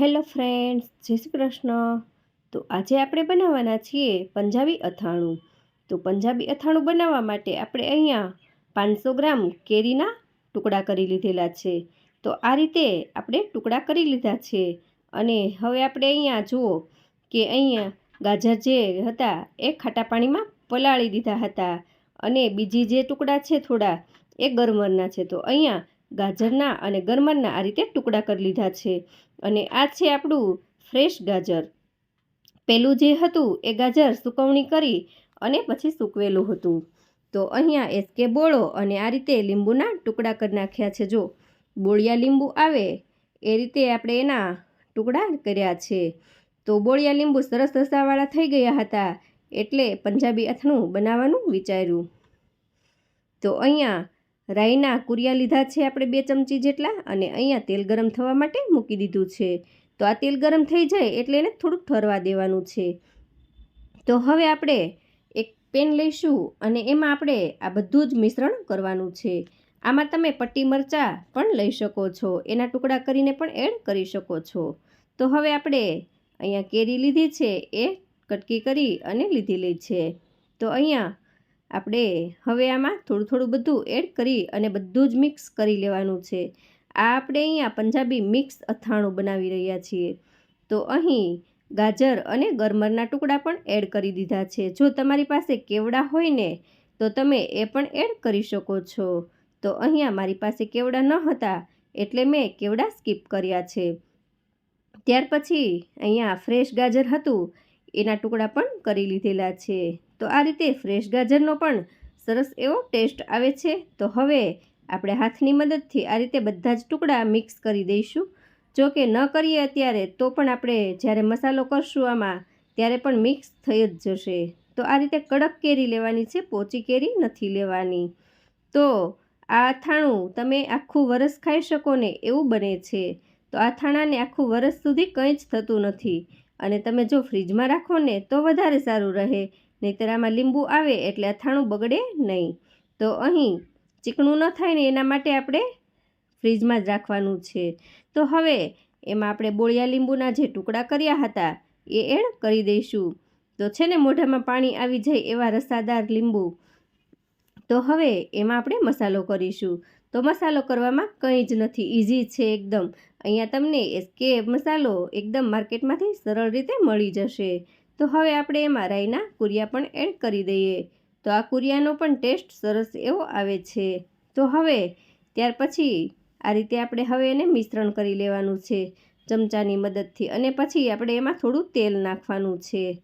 Hello friends, જય શ્રી કૃષ્ણ. તો આજે આપણે બનાવવાના છીએ પંજાબી અથાણું. તો પંજાબી અથાણું બનાવવા માટે આપણે અહીંયા પાંચસો ગ્રામ કેરીના ટુકડા કરી લીધેલા છે. તો આ રીતે આપણે ટુકડા કરી લીધા છે. અને હવે આપણે અહીંયા જુઓ કે અહીંયા ગાજર જે હતા એ ખાટા પાણીમાં પલાળી દીધા હતા. અને બીજી જે ટુકડા છે થોડા એ ગરમરના છે. તો અહીંયા ગાજરના અને ગરમરના આ રીતે ટુકડા કરી લીધા છે. અને આ છે આપણું ફ્રેશ ગાજર. પેલું જે હતું એ ગાજર સુકવણી કરી અને પછી સૂકવેલું હતું. તો અહીંયા એસકે બોળો અને આ રીતે લીંબુના ટુકડા કરી નાખ્યા છે. જો બોળિયા લીંબુ આવે એ રીતે આપણે એના ટુકડા કર્યા છે. તો બોળિયા લીંબુ સરસ રસાવાળા થઈ ગયા હતા એટલે પંજાબી અથણું બનાવવાનું વિચાર્યું. તો અહીંયા રાઈના કુરિયા લીધા છે આપણે બે ચમચી જેટલા અને અહીંયા તેલ ગરમ થવા માટે મૂકી દીધું છે. તો આ તેલ ગરમ થઈ જાય એટલે એને થોડુંક ઠરવા દેવાનું છે. તો હવે આપણે એક પેન લઈશું અને એમાં આપણે આ બધું જ મિશ્રણ કરવાનું છે. આમાં તમે પટ્ટી મરચાં પણ લઈ શકો છો. એના ટુકડા કરીને પણ એડ કરી શકો છો. તો હવે આપણે અહીંયા કેરી લીધી છે, એ કટકી કરી અને લીધેલી છે. તો અહીંયા આપણે હવે આમાં થોડું થોડું બધું એડ કરી અને બધું જ મિક્સ કરી લેવાનું છે. આ આપણે અહીંયા પંજાબી મિક્સ અથાણું બનાવી રહ્યા છીએ. તો અહીં ગાજર અને ગરમરના ટુકડા પણ એડ કરી દીધા છે. જો તમારી પાસે કેવડા હોય ને, તો તમે એ પણ એડ કરી શકો છો. તો અહીંયા મારી પાસે કેવડા ન હતા, એટલે મેં કેવડા સ્કીપ કર્યા છે. ત્યાર પછી અહીંયા ફ્રેશ ગાજર હતું, એના ટુકડા પણ કરી લીધેલા છે. તો આ રીતે ફ્રેશ ગાજરનો પણ સરસ એવો ટેસ્ટ આવે છે. તો હવે આપણે હાથની મદદથી આ રીતે બધા જ ટુકડા મિક્સ કરી દઈશું. જો કે ન કરીએ અત્યારે તો પણ આપણે જ્યારે મસાલો કરશું આમાં, ત્યારે પણ મિક્સ થઈ જ જશે. તો આ રીતે કડક કેરી લેવાની છે, પોચી કેરી નથી લેવાની. તો આ અથાણું તમે આખું વરસ ખાઈ શકો ને એવું બને છે. તો આ થાણાને આખું વરસ સુધી કંઈ જ થતું નથી. અને તમે જો ફ્રીજમાં રાખો ને તો વધારે સારું રહે. નહીંતર આમાં લીંબુ આવે એટલે અથાણું બગડે નહીં. તો અહીં ચીકણું ન થાય ને એના માટે આપણે ફ્રીજમાં જ રાખવાનું છે. તો હવે એમાં આપણે બોળિયા લીંબુના જે ટુકડા કર્યા હતા એ એડ કરી દઈશું. તો છે ને મોઢામાં પાણી આવી જાય એવા રસાદાર લીંબુ. તો હવે એમાં આપણે મસાલો કરીશું. તો મસાલો કરવામાં કંઈ જ નથી ઇઝી છે એકદમ. અહીંયા તમને એસકે મસાલો એકદમ માર્કેટમાંથી સરળ રીતે મળી જશે. તો હવે આપણે એમાં રાઈના કુરિયા પણ એડ કરી દઈએ. તો આ કુરિયાનો પણ ટેસ્ટ સરસ એવો આવે છે. તો હવે, ત્યાર પછી આ રીતે આપણે હવે એને મિશ્રણ કરી લેવાનું છે ચમચાની મદદથી અને પછી આપણે એમાં થોડું તેલ નાખવાનું છે.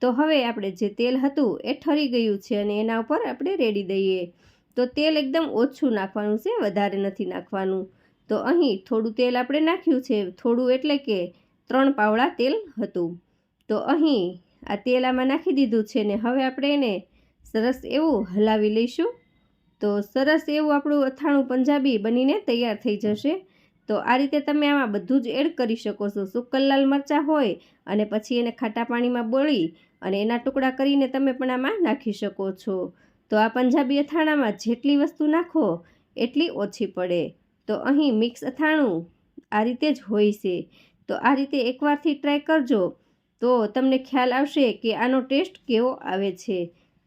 તો હવે આપણે જે તેલ હતું એ ઠરી ગયું છે અને એના ઉપર આપણે રેડી દઈએ. તો તેલ એકદમ ઓછું નાખવાનું છે, વધારે નથી નાખવાનું. તો અહીં થોડું તેલ આપણે નાખ્યું છે, થોડું એટલે કે ત્રણ પાવડા તેલ હતું. તો અહીં આ તેલ આમાં નાખી દીધું છે ને હવે આપણે એને સરસ એવું હલાવી લઈશું. તો સરસ એવું આપણું અથાણું પંજાબી બનીને તૈયાર થઈ જશે. તો આ રીતે તમે આમાં બધું જ એડ કરી શકો છો. સુકલ લાલ મરચાં હોય અને પછી એને ખાટા પાણીમાં બોળી અને એના ટુકડા કરીને તમે પણ આમાં નાખી શકો છો. તો આ પંજાબી અથાણામાં જેટલી વસ્તુ નાખો એટલી ઓછી પડે. તો અહીં મિક્સ અથાણું આ રીતે જ હોય છે. તો આ રીતે એકવારથી ટ્રાય કરજો. તો તમને ખ્યાલ આવશે કે આનો ટેસ્ટ કેવો આવે છે.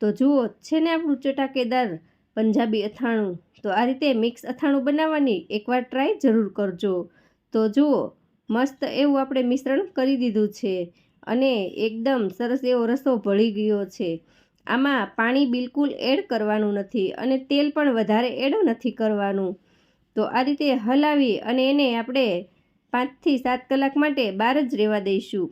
તો જુઓ, છે ને આપણું ચટાકેદાર પંજાબી અથાણું? તો આ રીતે મિક્સ અથાણું બનાવવાની એકવાર ટ્રાય જરૂર કરજો. તો જુઓ, મસ્ત એવું આપણે મિશ્રણ કરી દીધું છે અને એકદમ સરસ એવો રસો ભળી ગયો છે. આમાં પાણી બિલકુલ એડ કરવાનું નથી અને તેલ પણ વધારે એડ નથી કરવાનું. તો આ રીતે હલાવી અને એને આપણે પાંચથી સાત કલાક માટે બહાર જ રહેવા દઈશું.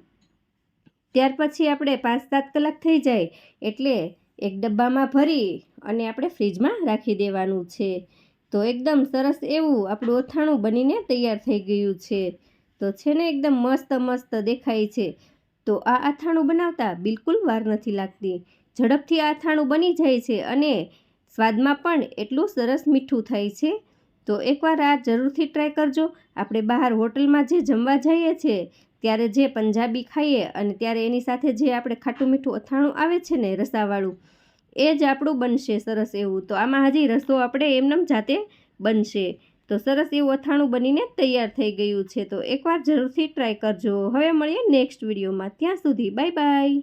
ત્યાર પછી આપણે પાંચ સાત કલાક થઈ જાય એટલે એક ડબ્બામાં ભરી અને આપણે ફ્રીજમાં રાખી દેવાનું છે. તો એકદમ સરસ એવું આપણું અથાણું બનીને તૈયાર થઈ ગયું છે. તો છે ને એકદમ મસ્ત મસ્ત દેખાય છે. તો આ અથાણું બનાવતા બિલકુલ વાર નથી લાગતી. ઝડપથી આ અથાણું બની જાય છે અને સ્વાદમાં પણ એટલું સરસ મીઠું થાય છે. તો એકવાર આ જરૂરથી ટ્રાય કરજો. આપણે બહાર હોટલમાં જે જમવા જઈએ છીએ ત્યારે જે પંજાબી ખાઈએ અને ત્યારે એની સાથે જે આપણે ખાટું મીઠું અથાણું આવે છે ને રસાવાળું, એ જ આપણું બનશે સરસ એવું. તો આમાં હજી રસો આપણે એમનેમ જાતે બનશે. તો સરસ એવું અથાણું બનીને તૈયાર થઈ ગયું છે. તો એકવાર જરૂરથી ટ્રાય કરજો. હવે મળીએ નેક્સ્ટ વિડીયોમાં ત્યાં સુધી બાય બાય